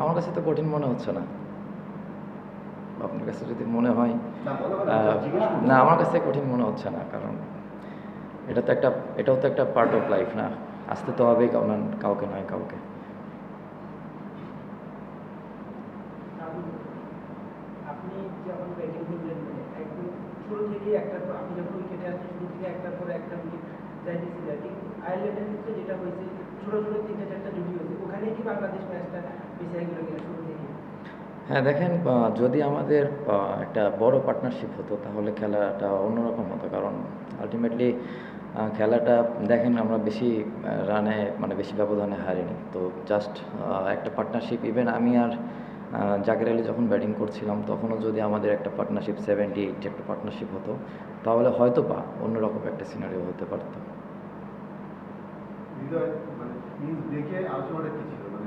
আমার কাছে তো কঠিন মনে হচ্ছে না। আপনার কাছে যদি মনে হয় না, আমার কাছে কঠিন মনে হচ্ছে না, কারণ এটা তো একটা, এটাও তো একটা পার্ট অফ লাইফ না? আসতে তো হবেই কাউকে নয় কাউকে। আপনি মানে যেটা ছোট ছোট তিনটা, চারটা জুটি হয়েছে, ওখানেই কি বাংলাদেশ ম্যাচটা হ্যাঁ দেখেন যদি আমাদের একটা বড় পার্টনারশিপ হতো তাহলে খেলাটা অন্যরকম হতো। কারণ আলটিমেটলি খেলাটা দেখেন আমরা বেশি রানে মানে বেশি ব্যবধানে হারিনি। তো জাস্ট একটা পার্টনারশিপ ইভেন আমি আর জাকের আলী যখন ব্যাটিং করছিলাম তখনও যদি আমাদের একটা পার্টনারশিপ সেভেন্টি এইট একটা পার্টনারশিপ হতো তাহলে হয়তো বা অন্যরকম একটা সিনারিও হতে পারতো। হৃদয় মানে মিন্স আলোচনাটা কি ছিল?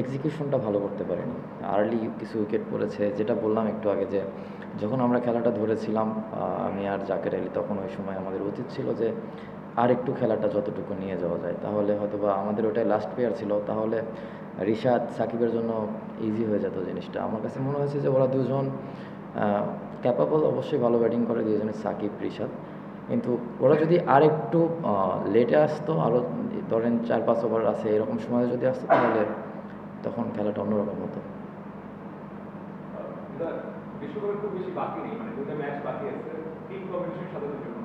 এক্সিকিউশনটা ভালো করতে পারিনি। আর্লি কিছু উইকেট পড়েছে, যেটা বললাম একটু আগে যে, যখন আমরা খেলাটা ধরেছিলাম আমি আর জাকের আলী, তখন ওই সময় আমাদের উচিত ছিল যে, আর একটু খেলাটা যতটুকু নিয়ে যাওয়া যায়। তাহলে হয়তো বা আমাদের ওটাই লাস্ট প্লেয়ার ছিল, তাহলে রিশাদ, সাকিবের জন্য ইজি হয়ে যেত জিনিসটা। আমার কাছে মনে হয়েছে যে, ওরা দুজন ক্যাপাবল অবশ্যই ভালো ব্যাটিং করে দুজনে সাকিব, রিশাদ। কিন্তু ওরা যদি আর একটু লেটে আসতো আরও ধরেন চার পাঁচ ওভার আছে, এরকম সময় যদি আসতো, তাহলে তখন খেলাটা অন্যরকম হতো।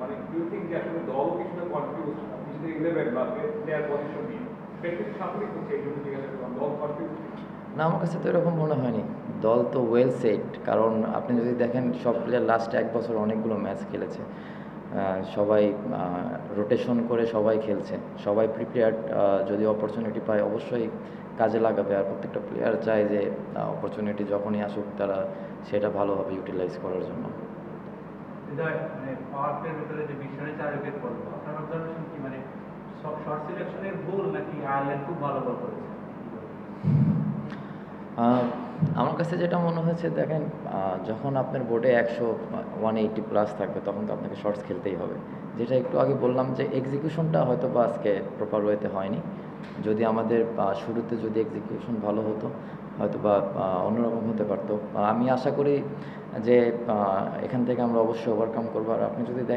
মানে মানে না আমার কাছে তো এরকম মনে হয়নি। দল তো ওয়েল সেট কারণ আপনি যদি দেখেন সব প্লেয়ার লাস্ট এক বছর অনেকগুলো ম্যাচ খেলেছে। সবাই রোটেশন করে সবাই খেলছে। সবাই প্রিপেয়ার্ড যদি অপরচুনিটি পায় অবশ্যই কাজে লাগাবে। আর প্রত্যেকটা প্লেয়ার চায় যে অপরচুনিটি যখনই আসুক তারা সেটা ভালোভাবে ইউটিলাইজ করার জন্য। সিলেকশনের ভুল নাকি আয়ারল্যান্ড খুব ভালো বল করেছে? আমার কাছে যেটা মনে হয়েছে, দেখেন যখন আপনার বোর্ডে একশো ওয়ান এইটি প্লাস থাকবে, তখন তো আপনাকে শর্টস খেলতেই হবে। যেটা একটু আগে বললাম যে এক্সিকিউশনটা হয়তো বা আজকে প্রপার ওয়েতে হয়নি। যদি আমাদের শুরুতে যদি এক্সিকিউশন ভালো হতো হয়তো বা অন্যরকম হতে পারতো। আমি আশা করি যে এখান থেকে আমরা অবশ্যই ওভারকাম করব। আর আপনি যদি দেখেন